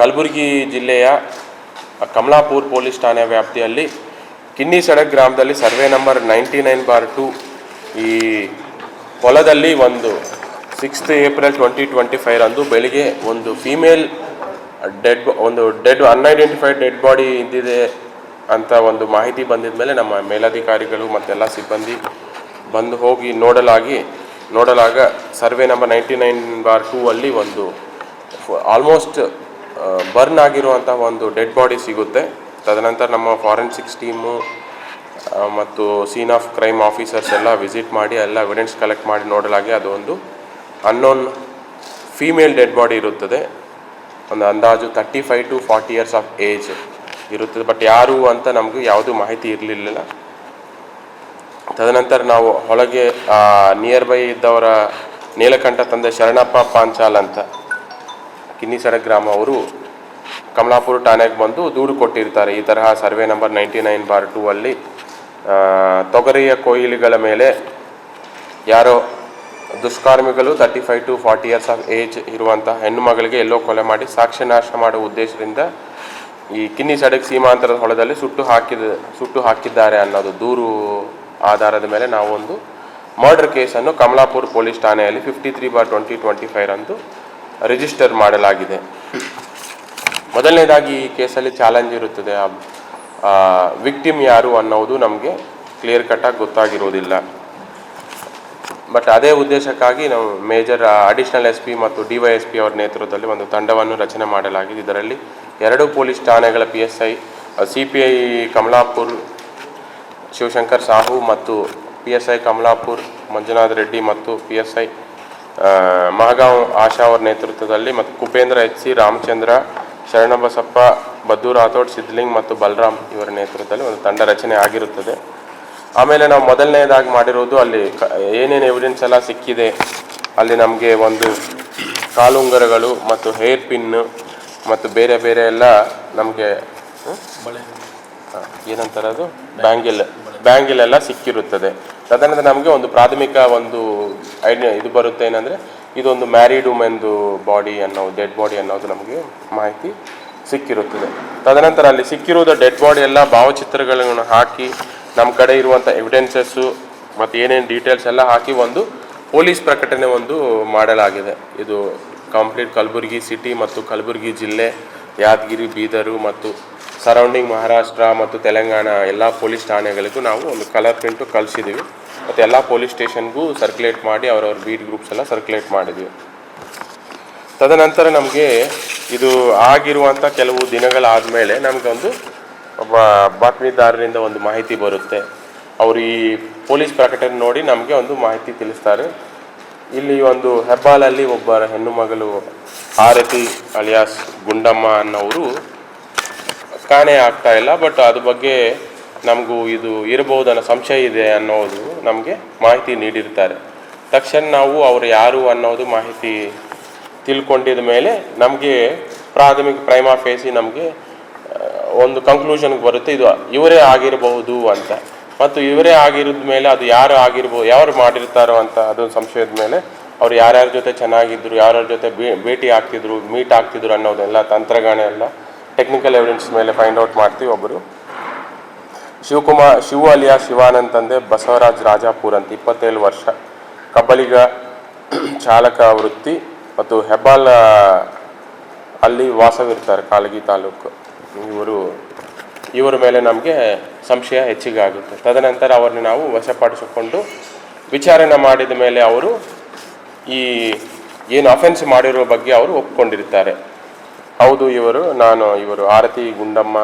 ಕಲಬುರಗಿ ಜಿಲ್ಲೆಯ ಕಮಲಾಪುರ್ ಪೊಲೀಸ್ ಠಾಣೆ ವ್ಯಾಪ್ತಿಯಲ್ಲಿ ಕಿನ್ನಿ ಸಡಕ್ ಗ್ರಾಮದಲ್ಲಿ survey number ninety nine bar two ಈ ಹೊಲದಲ್ಲಿ ಒಂದು ಸಿಕ್ಸ್ತ್ ಏಪ್ರಿಲ್ ಟ್ವೆಂಟಿ ಟ್ವೆಂಟಿ ಫೈವ್ರಂದು ಬೆಳಿಗ್ಗೆ ಒಂದು ಫೀಮೇಲ್ ಡೆಡ್ ಒಂದು ಡೆಡ್ ಅನ್ಐಡೆಂಟಿಫೈಡ್ ಡೆಡ್ ಬಾಡಿ ಇದ್ದಿದೆ ಅಂತ ಒಂದು ಮಾಹಿತಿ ಬಂದಿದ ಮೇಲೆ ನಮ್ಮ ಮೇಲಧಿಕಾರಿಗಳು ಮತ್ತೆಲ್ಲ ಸಿಬ್ಬಂದಿ ಬಂದು ಹೋಗಿ ನೋಡಲಾಗಿ, ನೋಡಲಾಗ survey number ninety nine bar two ಅಲ್ಲಿ ಒಂದು ಆಲ್ಮೋಸ್ಟ್ ಬರ್ನ್ ಆಗಿರುವಂತಹ ಒಂದು ಡೆಡ್ ಬಾಡಿ ಸಿಗುತ್ತೆ. ತದನಂತರ ನಮ್ಮ ಫಾರೆನ್ಸಿಕ್ಸ್ ಟೀಮು ಮತ್ತು ಸೀನ್ ಆಫ್ ಕ್ರೈಮ್ ಆಫೀಸರ್ಸ್ ಎಲ್ಲ ವಿಸಿಟ್ ಮಾಡಿ, ಎಲ್ಲ ಎವಿಡೆನ್ಸ್ ಕಲೆಕ್ಟ್ ಮಾಡಿ ನೋಡಲಾಗಿ ಅದು ಒಂದು ಅನ್ನೋನ್ ಫೀಮೇಲ್ ಡೆಡ್ ಬಾಡಿ ಇರುತ್ತದೆ. ಒಂದು ಅಂದಾಜು thirty five to forty years of age ಇರುತ್ತದೆ. ಬಟ್ ಯಾರು ಅಂತ ನಮಗೆ ಯಾವುದೂ ಮಾಹಿತಿ ಇರಲಿಲ್ಲ. ತದನಂತರ ನಾವು ಒಳಗೆ ನಿಯರ್ ಬೈ ಇದ್ದವರ ನೀಲಕಂಠ ತಂದೆ ಶರಣಪ್ಪ ಪಾಂಚಾಲ್ ಅಂತ ಕಿನ್ನಿಸಡ ಗ್ರಾಮ ಅವರು ಕಮಲಾಪುರ ಠಾಣೆಗೆ ಬಂದು ದೂರು ಕೊಟ್ಟಿರ್ತಾರೆ. ಈ ತರಹ survey number ninety nine bar two ಅಲ್ಲಿ ತೊಗರಿಯ ಕೊಯ್ಲಿಗಳ ಮೇಲೆ ಯಾರೋ ದುಷ್ಕರ್ಮಿಗಳು thirty five to forty years of age ಇರುವಂತಹ ಹೆಣ್ಣು ಮಗಳಿಗೆ ಎಲ್ಲೋ ಕೊಲೆ ಮಾಡಿ ಸಾಕ್ಷ್ಯ ನಾಶ ಮಾಡುವ ಉದ್ದೇಶದಿಂದ ಈ ಕಿನ್ನಿ ಸಡಕ್ ಸೀಮಾಂತರದ ಹೊಳದಲ್ಲಿ ಸುಟ್ಟು ಹಾಕಿದ, ಸುಟ್ಟು ಹಾಕಿದ್ದಾರೆ ಅನ್ನೋದು ದೂರು ಆಧಾರದ ಮೇಲೆ ನಾವು ಒಂದು ಮರ್ಡರ್ ಕೇಸನ್ನು ಕಮಲಾಪುರ್ ಪೊಲೀಸ್ ಠಾಣೆಯಲ್ಲಿ fifty three bar twenty twenty five ಅಂದು ರಿಜಿಸ್ಟರ್ ಮಾಡಲಾಗಿದೆ. ಮೊದಲನೇದಾಗಿ ಈ ಕೇಸಲ್ಲಿ ಚಾಲೆಂಜ್ ಇರುತ್ತದೆ. ವಿಕ್ಟಿಮ್ ಯಾರು ಅನ್ನೋದು ನಮಗೆ ಕ್ಲಿಯರ್ ಕಟ್ಟಾಗಿ ಗೊತ್ತಾಗಿರೋದಿಲ್ಲ. ಬಟ್ ಅದೇ ಉದ್ದೇಶಕ್ಕಾಗಿ ನಾವು ಮೇಜರ್ ಅಡಿಷನಲ್ ಎಸ್ ಪಿ ಮತ್ತು ಡಿ ವೈ ಎಸ್ ಪಿ ಅವರ ನೇತೃತ್ವದಲ್ಲಿ ಒಂದು ತಂಡವನ್ನು ರಚನೆ ಮಾಡಲಾಗಿದೆ. ಇದರಲ್ಲಿ ಎರಡು police ಠಾಣೆಗಳ P S I C P I Kamalapur, Shivashankar Sahu ಮತ್ತು P S I Kamalapur, Manjunath Reddy ಮತ್ತು P S I Mahagaon Asha ಅವರ ನೇತೃತ್ವದಲ್ಲಿ ಮತ್ತು ಕುಪೇಂದ್ರ ಎಚ್ ಸಿ ರಾಮಚಂದ್ರ ಶರಣಬಸಪ್ಪ ಬದ್ದು ರಾಥೋಡ್ ಸಿದ್ಲಿಂಗ್ ಮತ್ತು ಬಲರಾಮ್ ಇವರ ನೇತೃತ್ವದಲ್ಲಿ ಒಂದು ತಂಡ ರಚನೆ ಆಗಿರುತ್ತದೆ. ಆಮೇಲೆ ನಾವು ಮೊದಲನೇದಾಗಿ ಮಾಡಿರೋದು ಅಲ್ಲಿ ಕ ಏನೇನು ಎವಿಡೆನ್ಸ್ ಎಲ್ಲ ಸಿಕ್ಕಿದೆ ಅಲ್ಲಿ ನಮಗೆ ಒಂದು ಕಾಲುಂಗರಗಳು ಮತ್ತು ಹೇರ್ ಪಿನ್ನು ಮತ್ತು ಬೇರೆ ಬೇರೆ ಎಲ್ಲ ನಮಗೆ ಏನಂತಾರೆ ಅದು ಬ್ಯಾಂಗಿಲ್ ಬ್ಯಾಂಗಿಲ್ ಎಲ್ಲ ಸಿಕ್ಕಿರುತ್ತದೆ. ತದನಂತರ ನಮಗೆ ಒಂದು ಪ್ರಾಥಮಿಕ ಒಂದು ಐಡಿಯಾ ಇದು ಬರುತ್ತೆ ಏನಂದರೆ, ಇದೊಂದು ಮ್ಯಾರಿಡ್ ವುಮೆನ್ದು ಬಾಡಿ ಅನ್ನೋ, ಡೆಡ್ ಬಾಡಿ ಅನ್ನೋದು ನಮಗೆ ಮಾಹಿತಿ ಸಿಕ್ಕಿರುತ್ತದೆ. ತದನಂತರ ಅಲ್ಲಿ ಸಿಕ್ಕಿರುವುದು ಡೆಡ್ ಬಾಡಿ ಎಲ್ಲ ಭಾವಚಿತ್ರಗಳನ್ನು ಹಾಕಿ ನಮ್ಮ ಕಡೆ ಇರುವಂಥ ಎವಿಡೆನ್ಸಸ್ಸು ಮತ್ತು ಏನೇನು ಡೀಟೇಲ್ಸ್ ಎಲ್ಲ ಹಾಕಿ ಒಂದು ಪೊಲೀಸ್ ಪ್ರಕಟಣೆ ಒಂದು ಮಾಡಲಾಗಿದೆ. ಇದು ಕಂಪ್ಲೀಟ್ ಕಲಬುರಗಿ ಸಿಟಿ ಮತ್ತು ಕಲಬುರಗಿ ಜಿಲ್ಲೆ, ಯಾದಗಿರಿ, ಬೀದರು ಮತ್ತು ಸರೌಂಡಿಂಗ್ ಮಹಾರಾಷ್ಟ್ರ ಮತ್ತು ತೆಲಂಗಾಣ ಎಲ್ಲ ಪೊಲೀಸ್ ಠಾಣೆಗಳಿಗೂ ನಾವು ಒಂದು ಕಲರ್ ಪ್ರಿಂಟು ಕಳಿಸಿದ್ದೀವಿ ಮತ್ತು ಎಲ್ಲ ಪೊಲೀಸ್ ಸ್ಟೇಷನ್ಗೂ ಸರ್ಕ್ಯುಲೇಟ್ ಮಾಡಿ ಅವರವ್ರ ಬೀಟ್ ಗ್ರೂಪ್ಸ್ ಎಲ್ಲ ಸರ್ಕ್ಯುಲೇಟ್ ಮಾಡಿದ್ವಿ. ತದನಂತರ ನಮಗೆ ಇದು ಆಗಿರುವಂಥ ಕೆಲವು ದಿನಗಳಾದ ಮೇಲೆ ನಮಗೊಂದು ಒಬ್ಬ ಬಾತ್ಮೀದಾರರಿಂದ ಒಂದು ಮಾಹಿತಿ ಬರುತ್ತೆ. ಅವರು ಈ ಪೊಲೀಸ್ ಪ್ರಕಟಣೆ ನೋಡಿ ನಮಗೆ ಒಂದು ಮಾಹಿತಿ ತಿಳಿಸ್ತಾರೆ. ಇಲ್ಲಿ ಒಂದು ಹೆಬ್ಬಾಲಲ್ಲಿ ಒಬ್ಬ ಹೆಣ್ಣು ಮಗಳು ಆರತಿ ಅಲಿಯಾಸ್ ಗುಂಡಮ್ಮ ಅನ್ನೋರು ಕಾಣೆ ಆಗ್ತಾ ಇಲ್ಲ ಬಟ್ ಅದು ಬಗ್ಗೆ ನಮಗೂ ಇದು ಇರಬಹುದು ಅನ್ನೋ ಸಂಶಯ ಇದೆ ಅನ್ನೋದು ನಮಗೆ ಮಾಹಿತಿ ನೀಡಿರ್ತಾರೆ. ತಕ್ಷಣ ನಾವು ಅವರು ಯಾರು ಅನ್ನೋದು ಮಾಹಿತಿ ತಿಳ್ಕೊಂಡಿದ ಮೇಲೆ ನಮಗೆ ಪ್ರಾಥಮಿಕ ಪ್ರೈಮಾ ಫೇಸಿ ನಮಗೆ ಒಂದು ಕಂಕ್ಲೂಷನ್ಗೆ ಬರುತ್ತೆ, ಇದು ಇವರೇ ಆಗಿರಬಹುದು ಅಂತ. ಮತ್ತು ಇವರೇ ಆಗಿರೋದ ಮೇಲೆ ಅದು ಯಾರು ಆಗಿರ್ಬೋದು ಯಾರು ಮಾಡಿರ್ತಾರೋ ಅಂತ ಅದೊಂದು ಸಂಶಯದ ಮೇಲೆ ಅವ್ರು ಯಾರ್ಯಾರ ಜೊತೆ ಚೆನ್ನಾಗಿದ್ದರು ಯಾರ್ಯಾರ ಜೊತೆ ಭೇಟಿ ಆಗ್ತಿದ್ರು ಮೀಟ್ ಆಗ್ತಿದ್ರು ಅನ್ನೋದೆಲ್ಲ ತಂತ್ರಗಾಣೆ ಎಲ್ಲ ಟೆಕ್ನಿಕಲ್ ಎವಿಡೆನ್ಸ್ ಮೇಲೆ ಫೈಂಡ್ ಔಟ್ ಮಾಡ್ತೀವಿ ಒಬ್ಬರು ಶಿವಕುಮಾರ್, ಶಿವ ಅಲಿಯಾ ಶಿವಾನಂದ್ ತಂದೆ ಬಸವರಾಜ್ ರಾಜಾಪುರ್ ಅಂತ ಇಪ್ಪತ್ತೇಳು ವರ್ಷ. ಕಬ್ಬಲಿಗ ಚಾಲಕ ವೃತ್ತಿ ಮತ್ತು ಹೆಬ್ಬಾಲ್ ಅಲ್ಲಿ ವಾಸವಿರ್ತಾರೆ ಕಾಲಗಿ ತಾಲೂಕು. ಇವರು, ಇವರ ಮೇಲೆ ನಮಗೆ ಸಂಶಯ ಹೆಚ್ಚಿಗೆ ಆಗುತ್ತೆ. ತದನಂತರ ಅವರನ್ನು ನಾವು ವಶಪಡಿಸಿಕೊಂಡು ವಿಚಾರಣೆ ಮಾಡಿದ ಮೇಲೆ ಅವರು ಈ ಏನು ಅಫೆನ್ಸ್ ಮಾಡಿರೋ ಬಗ್ಗೆ ಅವರು ಒಪ್ಕೊಂಡಿರ್ತಾರೆ. ಹೌದು, ಇವರು, ನಾನು, ಇವರು ಆರತಿ ಗುಂಡಮ್ಮ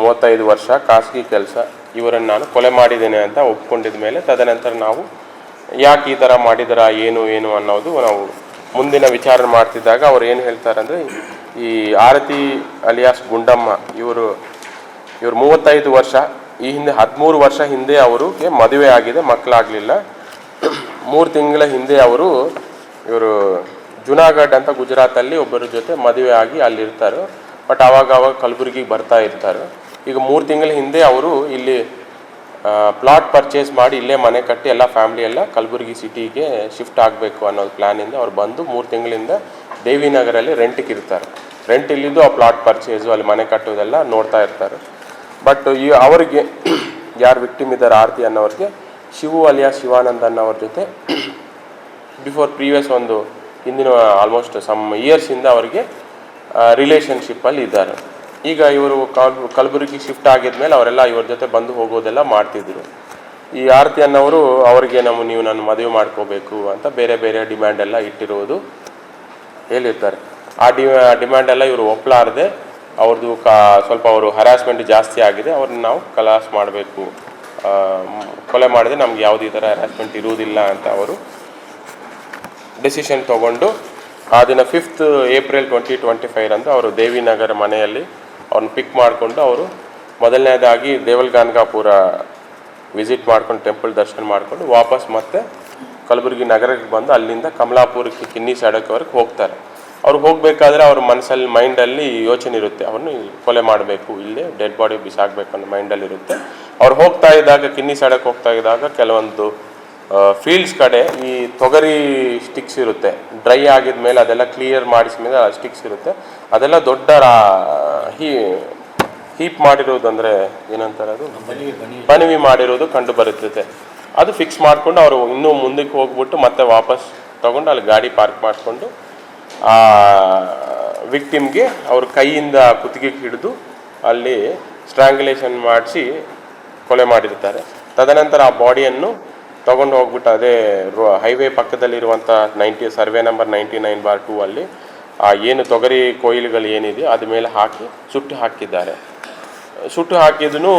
ಮೂವತ್ತೈದು ವರ್ಷ ಖಾಸಗಿ ಕೆಲಸ. ಇವರನ್ನು ನಾನು ಕೊಲೆ ಮಾಡಿದ್ದೇನೆ ಅಂತ ಒಪ್ಕೊಂಡಿದ ಮೇಲೆ ತದನಂತರ ನಾವು ಯಾಕೆ ಈ ಥರ ಮಾಡಿದರ, ಏನು ಏನು ಅನ್ನೋದು ನಾವು ಮುಂದಿನ ವಿಚಾರ ಮಾಡ್ತಿದ್ದಾಗ ಅವ್ರು ಏನು ಹೇಳ್ತಾರೆ ಅಂದರೆ ಈ ಆರತಿ ಅಲಿಯಾಸ್ ಗುಂಡಮ್ಮ, ಇವರು ಇವರು ಮೂವತ್ತೈದು ವರ್ಷ, ಈ ಹಿಂದೆ ಹದಿಮೂರು ವರ್ಷ ಹಿಂದೆ ಅವರಿಗೆ ಮದುವೆ ಆಗಿದೆ, ಮಕ್ಕಳಾಗಲಿಲ್ಲ. ಮೂರು ತಿಂಗಳ ಹಿಂದೆ ಅವರು ಇವರು ಜುನಾಗಢ್ ಅಂತ ಗುಜರಾತಲ್ಲಿ ಒಬ್ಬರ ಜೊತೆ ಮದುವೆ ಆಗಿ ಅಲ್ಲಿರ್ತಾರೆ. ಬಟ್ ಆವಾಗ ಅವಾಗ ಕಲಬುರಗಿಗೆ ಬರ್ತಾ ಇರ್ತಾರೆ. ಈಗ ಮೂರು ತಿಂಗಳ ಹಿಂದೆ ಅವರು ಇಲ್ಲಿ ಪ್ಲಾಟ್ ಪರ್ಚೇಸ್ ಮಾಡಿ ಇಲ್ಲೇ ಮನೆ ಕಟ್ಟಿ ಎಲ್ಲ ಫ್ಯಾಮಿಲಿ ಎಲ್ಲ ಕಲಬುರಗಿ ಸಿಟಿಗೆ ಶಿಫ್ಟ್ ಆಗಬೇಕು ಅನ್ನೋದು ಪ್ಲ್ಯಾನಿಂದ ಅವ್ರು ಬಂದು ಮೂರು ತಿಂಗಳಿಂದ ದೇವಿನಗರಲ್ಲಿ ರೆಂಟಿಗೆ ಇರ್ತಾರೆ. ರೆಂಟ್ ಇಲ್ಲಿದ್ದು ಆ ಪ್ಲಾಟ್ ಪರ್ಚೇಸು ಅಲ್ಲಿ ಮನೆ ಕಟ್ಟೋದೆಲ್ಲ ನೋಡ್ತಾ ಇರ್ತಾರೆ. ಬಟ್ ಈ ಅವರಿಗೆ ಯಾರು ವಿಕ್ಟಿಮ್ ಇದ್ದಾರೆ ಆರತಿ ಅನ್ನೋರಿಗೆ, ಶಿವು ಅಲಿಯಾ ಶಿವಾನಂದ ಅನ್ನೋರ ಜೊತೆ ಬಿಫೋರ್ ಪ್ರೀವಿಯಸ್ ಒಂದು ಹಿಂದಿನ ಆಲ್ಮೋಸ್ಟ್ ಸಮ್ ಇಯರ್ಸಿಂದ ಅವರಿಗೆ ರಿಲೇಷನ್ಶಿಪ್ಪಲ್ಲಿ ಇದ್ದಾರೆ. ಈಗ ಇವರು ಕಲ್, ಕಲಬುರಗಿ ಶಿಫ್ಟ್ ಆಗಿದ್ಮೇಲೆ ಅವರೆಲ್ಲ ಇವ್ರ ಜೊತೆ ಬಂದು ಹೋಗೋದೆಲ್ಲ ಮಾಡ್ತಿದ್ರು. ಈ ಆರತಿ ಅನ್ನೋರು ಅವರಿಗೆ ನಮ್ಮ ನೀವು ನನ್ನ ಮದುವೆ ಮಾಡ್ಕೋಬೇಕು ಅಂತ ಬೇರೆ ಬೇರೆ ಡಿಮ್ಯಾಂಡ್ ಎಲ್ಲ ಇಟ್ಟಿರುವುದು ಹೇಳಿರ್ತಾರೆ. ಆ ಡಿ ಡಿಮ್ಯಾಂಡ್ ಎಲ್ಲ ಇವರು ಒಪ್ಪಲಾರದೆ ಅವ್ರದ್ದು ಕಾ, ಸ್ವಲ್ಪ ಅವರು ಹರಾಸ್ಮೆಂಟ್ ಜಾಸ್ತಿ ಆಗಿದೆ ಅವ್ರನ್ನ ನಾವು ಕಲಾಸ್ ಮಾಡಬೇಕು. ಕೊಲೆ ಮಾಡಿದ್ರೆ ನಮ್ಗೆ ಯಾವುದೇ ಥರ ಹರಾಸ್ಮೆಂಟ್ ಇರುವುದಿಲ್ಲ ಅಂತ ಅವರು ಡೆಸಿಷನ್ ತಗೊಂಡು, ಆ ದಿನ ಫಿಫ್ತ್ ಏಪ್ರಿಲ್ ಟ್ವೆಂಟಿ ಟ್ವೆಂಟಿ ಫೈವ್ರಂದು ಅವರು ದೇವಿನಗರ ಮನೆಯಲ್ಲಿ ಅವ್ರನ್ನ ಪಿಕ್ ಮಾಡಿಕೊಂಡು ಅವರು ಮೊದಲನೇದಾಗಿ ದೇವಲ್ಗಾನ್ಗಾಪುರ ವಿಸಿಟ್ ಮಾಡ್ಕೊಂಡು ಟೆಂಪಲ್ ದರ್ಶನ ಮಾಡಿಕೊಂಡು ವಾಪಸ್ ಮತ್ತೆ ಕಲಬುರಗಿ ನಗರಕ್ಕೆ ಬಂದು ಅಲ್ಲಿಂದ ಕಮಲಾಪುರಕ್ಕೆ ಕಿನ್ನಿ ಸಡಕ್ವರೆಗೆ ಹೋಗ್ತಾರೆ. ಅವ್ರು ಹೋಗಬೇಕಾದ್ರೆ ಅವ್ರ ಮನಸ್ಸಲ್ಲಿ ಮೈಂಡಲ್ಲಿ ಯೋಚನೆ ಇರುತ್ತೆ ಅವ್ರನ್ನ ಕೊಲೆ ಮಾಡಬೇಕು, ಇಲ್ಲೇ ಡೆಡ್ ಬಾಡಿ ಬಿಸಾಕಬೇಕು ಅನ್ನೋ ಮೈಂಡಲ್ಲಿ ಇರುತ್ತೆ. ಅವ್ರು ಹೋಗ್ತಾ ಇದ್ದಾಗ, ಕಿನ್ನಿ ಸಡಕ್ಕೆ ಹೋಗ್ತಾ ಇದ್ದಾಗ ಕೆಲವೊಂದು ಫೀಲ್ಡ್ಸ್ ಕಡೆ ಈ ತೊಗರಿ ಸ್ಟಿಕ್ಸ್ ಇರುತ್ತೆ. ಡ್ರೈ ಆಗಿದ ಮೇಲೆ ಅದೆಲ್ಲ ಕ್ಲಿಯರ್ ಮಾಡಿಸಿದ ಮೇಲೆ ಸ್ಟಿಕ್ಸ್ ಇರುತ್ತೆ. ಅದೆಲ್ಲ ದೊಡ್ಡ ರಾ- ಹೀ ಹೀಪ್ ಮಾಡಿರೋದು ಅಂದರೆ ಏನಂತಾರೆ ಅದು? ಬಣವಿ ಮಾಡಿರೋದು ಕಂಡು ಬರುತ್ತದೆ. ಅದು ಫಿಕ್ಸ್ ಮಾಡಿಕೊಂಡು ಅವರು ಇನ್ನೂ ಮುಂದಕ್ಕೆ ಹೋಗ್ಬಿಟ್ಟು ಮತ್ತೆ ವಾಪಸ್ ತಗೊಂಡು ಅಲ್ಲಿ ಗಾಡಿ ಪಾರ್ಕ್ ಮಾಡಿಕೊಂಡು ಆ ವಿಕ್ಟಿಮ್ಗೆ ಅವರು ಕೈಯಿಂದ ಕುತ್ತಿಗೆ ಹಿಡಿದು ಅಲ್ಲಿ ಸ್ಟ್ರಾಂಗುಲೇಷನ್ ಮಾಡಿಸಿ ಕೊಲೆ ಮಾಡಿರ್ತಾರೆ ತದನಂತರ ಆ ಬಾಡಿಯನ್ನು ತಗೊಂಡು ಹೋಗ್ಬಿಟ್ಟು ಅದೇ highway ಪಕ್ಕದಲ್ಲಿರುವಂಥ ninety survey number ninety nine bar two ಅಲ್ಲಿ, ಆ ಏನು ತೊಗರಿ ಕೊಯ್ಲುಗಳು ಏನಿದೆಯೋ ಅದ ಮೇಲೆ ಹಾಕಿ ಸುಟ್ಟು ಹಾಕಿದ್ದಾರೆ. ಸುಟ್ಟು ಹಾಕಿದನು